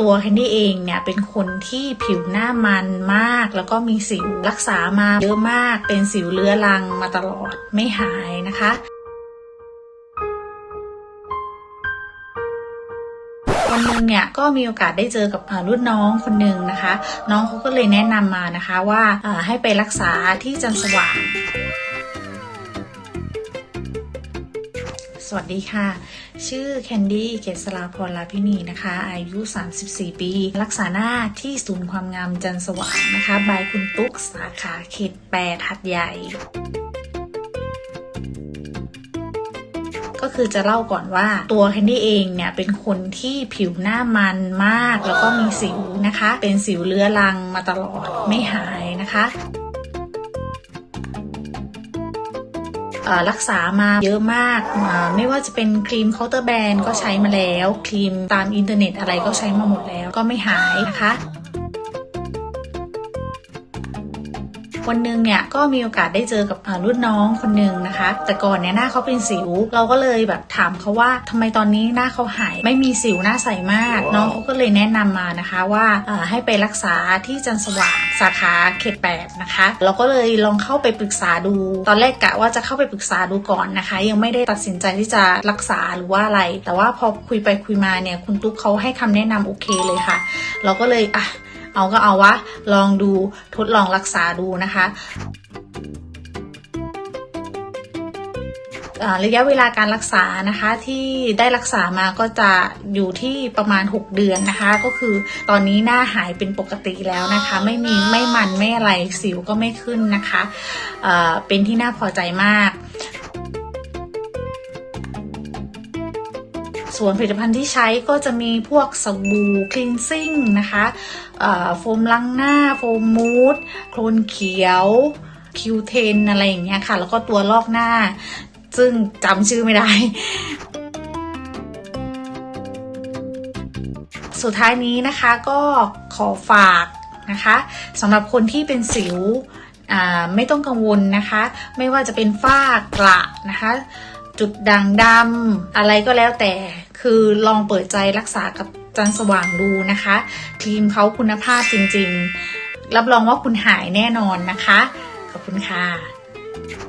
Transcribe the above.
ตัวแคนดี้เองเนี่ยเป็นคนที่ผิวหน้ามันมาก แล้วก็มีสิวรักษามาเยอะมาก เป็นสิวเรื้อรังมาตลอดไม่หายนะคะวันหนึ่งเนี่ยก็มีโอกาสได้เจอกับรุ่นน้องคนหนึ่งนะคะ น้องเขาก็เลยแนะนำมานะคะว่าให้ไปรักษาที่จันสว่าง สวัสดีค่ะ ชื่อแคนดี้เกษราพรลาพินีนะคะ อายุ 34 ปี รักษาหน้าที่ศูนย์ความงามจันสว่างนะคะ บายคุณตุ๊กสาขาเขตแปดหัดใหญ่ก็คือจะเล่าก่อนว่าตัวแคนดี้เองเนี่ยเป็นคนที่ผิวหน้ามันมาก แล้วก็มีสิวนะคะ เป็นสิวเรื้อรังมาตลอดไม่หายนะคะ รักษามาเยอะมาก ไม่ว่าจะเป็นครีมเคาน์เตอร์แบรนด์ก็ใช้มาแล้ว ครีมตามอินเทอร์เน็ตอะไรก็ใช้มาหมดแล้ว ก็ไม่หายนะคะ วันหนึ่งเนี่ยก็มีโอกาสได้เจอกับอ่ารุ่นน้องคนหนึ่งนะคะ แต่ก่อนเนี่ยหน้าเขาเป็นสิว เราก็เลยแบบถามเขาว่าทำไมตอนนี้หน้าเขาหาย ไม่มีสิวหน้าใสมาก น้องเขาก็เลยแนะนำมานะคะว่าอ่าให้ไปรักษาที่จันทร์สว่างสาขาเขตแปดนะคะ เราก็เลยลองเข้าไปปรึกษาดู ตอนแรกกะว่าจะเข้าไปปรึกษาดูก่อนนะคะ ยังไม่ได้ตัดสินใจที่จะรักษาหรือว่าอะไร แต่ว่าพอคุยไปคุยมาเนี่ยคุณตุ๊กเขาให้คำแนะนำโอเคเลยค่ะ เราก็เลยอะ เอาก็เอาวะ ลองดูทดลองรักษาดูนะคะอ่าระยะเวลาการรักษานะคะที่ได้รักษามาก็จะอยู่ที่ประมาณ 6 เดือนนะคะ ก็คือตอนนี้หน้าหายเป็นปกติแล้วนะคะ ไม่มีไม่มันไม่อะไรสิวก็ไม่ขึ้นนะคะเอ่อเป็นที่น่าพอใจมาก ส่วนผลิตภัณฑ์ที่ใช้ก็จะมีพวกสบู่คลีนซิ่งนะคะโฟมล้างหน้า โฟมมูดโคลนเขียวคิวเทนอะไรอย่างเงี้ยค่ะ แล้วก็ตัวลอกหน้า ซึ่งจำชื่อไม่ได้สุดท้ายนี้นะคะก็ขอฝากนะคะสำหรับคนที่เป็นสิวไม่ต้องกังวลนะคะ ไม่ว่าจะเป็นฝ้ากระนะคะ จุดด่างดำอะไรก็แล้วแต่ คือลองเปิดใจรักษากับจันสว่างดูนะคะครีมเขาคุณภาพจริงๆ รับรองว่าคุณหายแน่นอนนะคะ ขอบคุณค่ะ